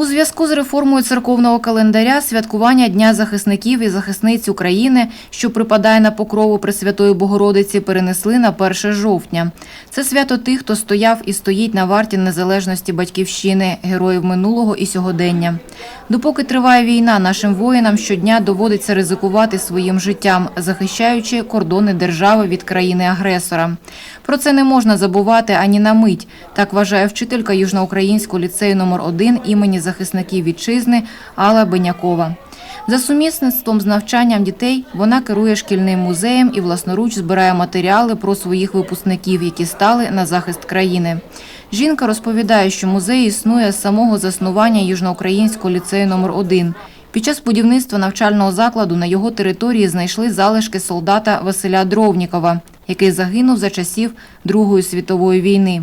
У зв'язку з реформою церковного календаря святкування Дня захисників і захисниць України, що припадає на покрову Пресвятої Богородиці, перенесли на 1 жовтня. Це свято тих, хто стояв і стоїть на варті незалежності батьківщини, героїв минулого і сьогодення. Допоки триває війна, нашим воїнам щодня доводиться ризикувати своїм життям, захищаючи кордони держави від країни-агресора. Про це не можна забувати ані на мить. Так вважає вчителька Южноукраїнського ліцею номер 1 імені захисників вітчизни Алла Бенякова. За сумісництвом з навчанням дітей вона керує шкільним музеєм і власноруч збирає матеріали про своїх випускників, які стали на захист країни. Жінка розповідає, що музей існує з самого заснування Южноукраїнського ліцею номер 1 Під час будівництва навчального закладу на його території знайшли залишки солдата Василя Дровнікова, який загинув за часів Другої світової війни.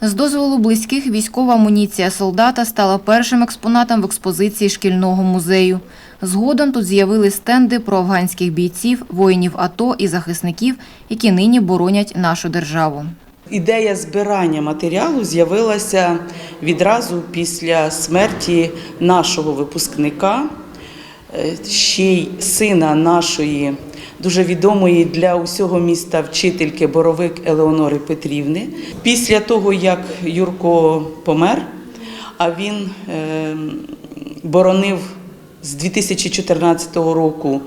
З дозволу близьких військова амуніція солдата стала першим експонатом в експозиції шкільного музею. Згодом тут з'явились стенди про афганських бійців, воїнів АТО і захисників, які нині боронять нашу державу. Ідея збирання матеріалу з'явилася відразу після смерті нашого випускника, ще й сина нашої дуже відомої для усього міста вчительки Боровик Елеонори Петрівни. Після того, як Юрко помер, а він е, боронив з 2014 року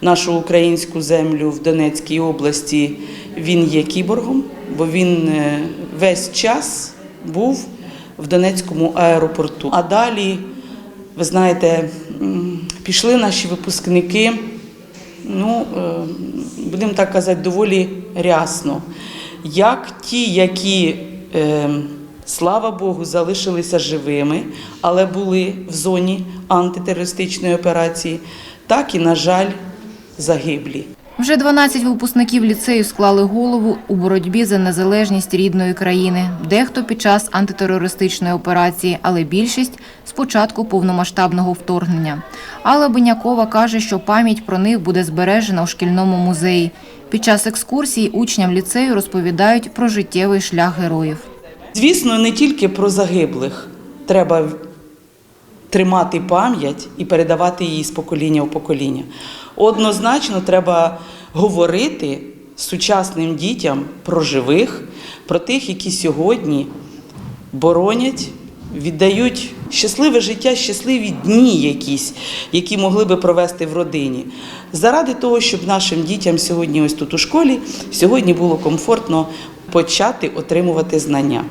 нашу українську землю в Донецькій області, він є кіборгом, бо він е, весь час був в Донецькому аеропорту. А далі, ви знаєте, пішли наші випускники, ну, е, будемо так казати, доволі рясно. Як ті, які, е, слава Богу, залишилися живими, але були в зоні антитерористичної операції, так і, на жаль, загиблі. Вже 12 випускників ліцею склали голову у боротьбі за незалежність рідної країни. Дехто під час антитерористичної операції, але більшість з початку повномасштабного вторгнення. Алла Бенякова каже, що пам'ять про них буде збережена у шкільному музеї. Під час екскурсій учням ліцею розповідають про життєвий шлях героїв. Звісно, не тільки про загиблих треба тримати пам'ять і передавати її з покоління в покоління. Однозначно треба говорити сучасним дітям про живих, про тих, які сьогодні боронять, віддають щасливе життя, щасливі дні якісь, які могли би провести в родині. Заради того, щоб нашим дітям сьогодні, ось тут у школі, сьогодні було комфортно почати отримувати знання.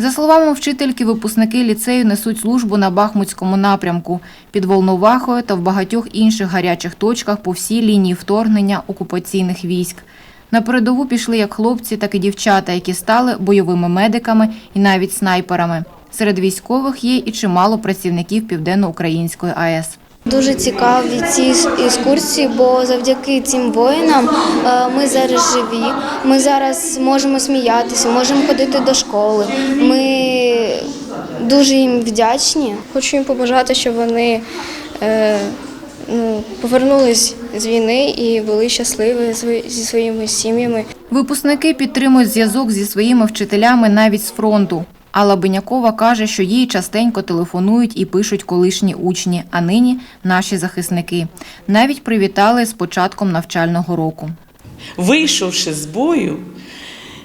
За словами вчительки, випускники ліцею несуть службу на Бахмутському напрямку під Волновахою та в багатьох інших гарячих точках по всій лінії вторгнення окупаційних військ. На передову пішли як хлопці, так і дівчата, які стали бойовими медиками і навіть снайперами. Серед військових є і чимало працівників Південно-Української АЕС. Дуже цікаві ці екскурсії, бо завдяки цим воїнам е, ми зараз живі. Ми зараз можемо сміятися, можемо ходити до школи. Ми дуже їм вдячні. Хочу їм побажати, щоб вони е, ну, повернулись з війни і були щасливі зі зі своїми сім'ями. Випускники підтримують зв'язок зі своїми вчителями навіть з фронту. Алла Бенякова каже, що їй частенько телефонують і пишуть колишні учні, а нині наші захисники. Навіть привітали з початком навчального року. вийшовши з бою,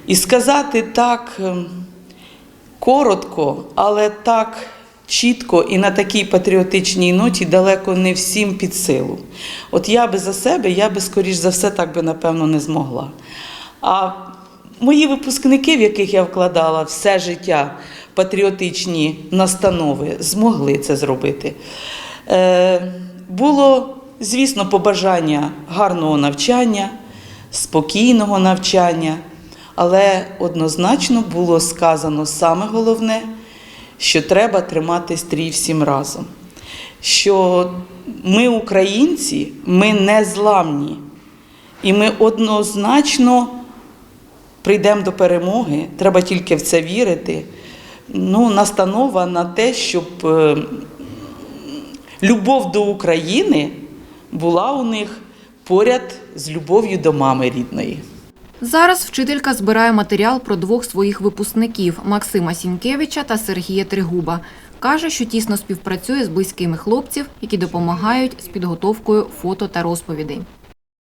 і сказати так ем, коротко, але так чітко і на такій патріотичній ноті далеко не всім під силу. От я би за себе, я би, скоріш за все, так би, напевно, не змогла. А мої випускники, в яких я вкладала все життя патріотичні настанови, змогли це зробити. Е, було, звісно, побажання гарного навчання, спокійного навчання, але однозначно було сказано саме головне, що треба тримати стрій всім разом. Що ми, українці, ми не зламні, і ми однозначно прийдемо до перемоги. Треба тільки в це вірити. Ну, настанова на те, щоб е, любов до України була у них поряд з любов'ю до мами рідної. Зараз вчителька збирає матеріал про двох своїх випускників Максима Сінкевича та Сергія Тригуба. Каже, що тісно співпрацює з близькими хлопців, які допомагають з підготовкою фото та розповідей.